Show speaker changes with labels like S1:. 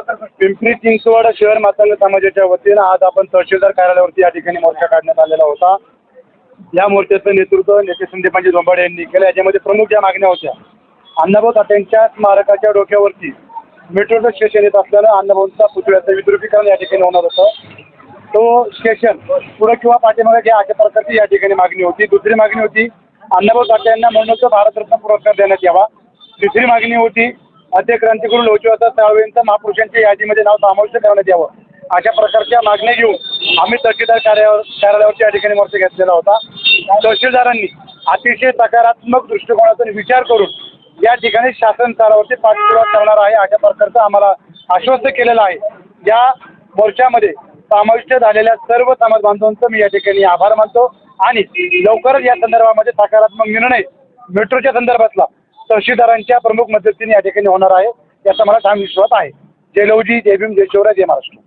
S1: पिंपरी चिंचवड शहर मातंग समाजाच्या वतीनं आज आपण तहसीलदार कार्यालयावरती या ठिकाणी मोर्चा काढण्यात आलेला होता. या मोर्चाचं नेतृत्व नेते संदीपांजी झोंबाडे यांनी केलं. याच्यामध्ये प्रमुख ज्या मागण्या होत्या अण्णाभाऊ ताट्यांच्या स्मारकाच्या डोक्यावरती मेट्रोचं स्टेशन येत असल्यानं अण्णाभाऊंचा पुतळ्याचं विद्रुपीकरण या ठिकाणी होणार होतं. तो स्टेशन पुढं किंवा पाठीमागे घ्या अशा प्रकारची या ठिकाणी मागणी होती. दुसरी मागणी होती अण्णाभाऊ साठे यांना म्हणूनच भारतरत्न पुरस्कार देण्यात यावा. तिसरी मागणी होती आद्य क्रांतिगुरू लोचवाचा साळवेंचं महापुरुषांच्या यादीमध्ये नाव समाविष्ट करण्यात यावं. अशा प्रकारच्या मागण्या घेऊन आम्ही तहसीलदार कार्यावर कार्यालयावरती या ठिकाणी मोर्चा घेतलेला होता. तहसीलदारांनी अतिशय सकारात्मक दृष्टिकोनातून विचार करून या ठिकाणी शासन स्तरावरती पाठपुरावा करणार आहे अशा प्रकारचं आम्हाला आश्वस्त केलेलं आहे. या मोर्चामध्ये समाविष्ट झालेल्या सर्व समाज बांधवांचं मी या ठिकाणी आभार मानतो. आणि लवकरच या संदर्भामध्ये सकारात्मक निर्णय मेट्रोच्या संदर्भातला तहसीलदारांच्या प्रमुख मदतीने या ठिकाणी होणार आहे याचा मला ठाम विश्वास आहे. जय लवजी जय भीम जय शिवराय जय महाराष्ट्र.